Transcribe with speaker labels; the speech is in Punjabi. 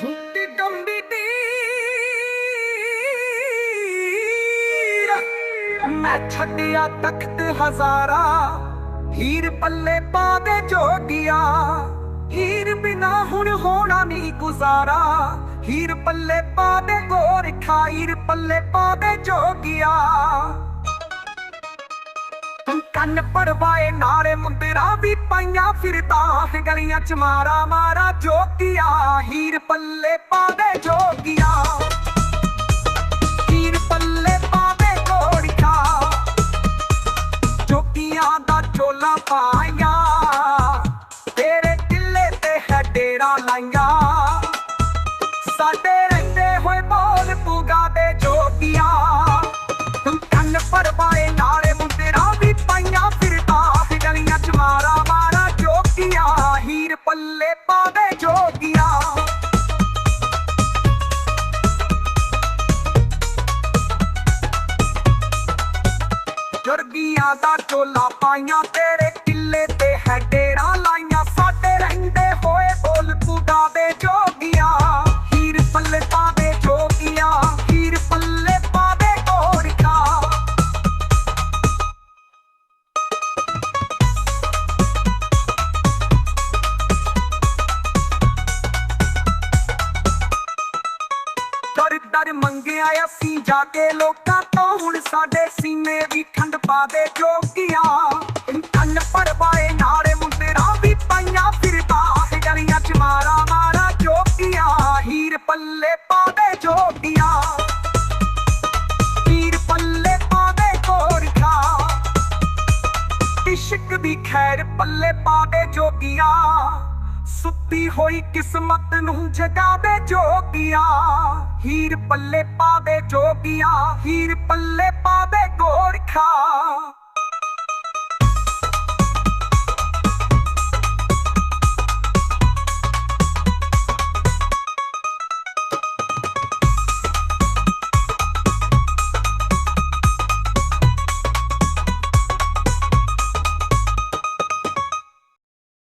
Speaker 1: ਛੁੱਟੀ ਕੰਬੀ ਤੀਰ। ਮੈਂ ਛੱਡਿਆ ਤਖਤ ਹਜ਼ਾਰਾ, ਹੀਰ ਪੱਲੇ ਪਾ ਦੇ ਜੋਗਿਆ। ਹੀਰ ਬਿਨਾ ਹੁਣ ਹੋਣਾ ਨਹੀਂ ਗੁਜ਼ਾਰਾ। ਹੀਰ ਪੱਲੇ ਪਾ ਦੇ ਗੋਰਖਾ ਹੀਰ ਪੱਲੇ ਪਾ ਦੇ ਜੋਗਿਆ। ਕੰਨ ਪੜਵਾਏ ਨਾਲੇ ਮੁੰਦਰਾ ਵੀ ਪਾਈਆਂ ਫਿਰਦਾ ਗਲੀਆਂ ਚ ਮਾਰਾ ਮਾਰਾ ਜੋਗੀਆ। ਹੀਰ ਪੱਲੇ ਪਾਵੇ ਜੋਗੀਆ। ਹੀਰ ਪੱਲੇ ਪਾਵੇ ਕੋੜੀਆ ਜੋਗੀਆਂ ਦਾ ਚੋਲਾ ਪਾਇਆ ਤੇਰੇ ਕਿੱਲੇ ਤੇ ਹੈ ਡੇਰਾ ਲਾਈਆਂ। ਸਾਡੇ ਪਾਵੇ ਜੋਗੀਆਂ। ਜੁਰਗੀਆਂ ਦਾ ਚੋਲਾ ਪਾਈਆਂ ਤੇਰੇ ਕਿੱਲੇ ਤੇ ਹੈਡੇ। ਦਰ ਦਰ ਮੰਗਿਆ ਅਸੀਂ ਜਾ ਕੇ ਲੋਕਾਂ ਤੋਂ। ਹੁਣ ਸਾਡੇ ਸੀਨੇ ਵੀ ਠੰਡ ਪਾ ਦੇ ਜੋਗੀਆਂ। ਕੰਨ ਪੜਵਾਏ ਨਾਲੇ ਮੁੰਦਰਾ ਵੀ ਪਾਈਆਂ। ਫਿਰਦਾ ਹੈ ਗਲੀਆਂ ਚ ਮਾਰਾ ਮਾਰਾ ਜੋਗੀਆਂ। ਹੀਰ ਪੱਲੇ ਪਾ ਦੇ ਜੋਗੀਆਂ। ਹੀਰ ਪੱਲੇ ਪਾ ਦੇ ਕੋਰਖਾ ਇਸ਼ਕ ਦੀ ਖੈਰ ਪੱਲੇ ਪਾ ਦੇ ਜੋਗੀਆਂ। ਸੁੱਤੀ ਹੋਈ ਕਿਸਮਤ ਨੂੰ ਜਗਾਵੇ ਜੋਗੀਆਂ। ਹੀਰ ਪੱਲੇ ਪਾਵੇ ਜੋਗੀਆਂ ਹੀਰ ਪੱਲੇ ਪਾਵੇ ਗੋਰਖਾ।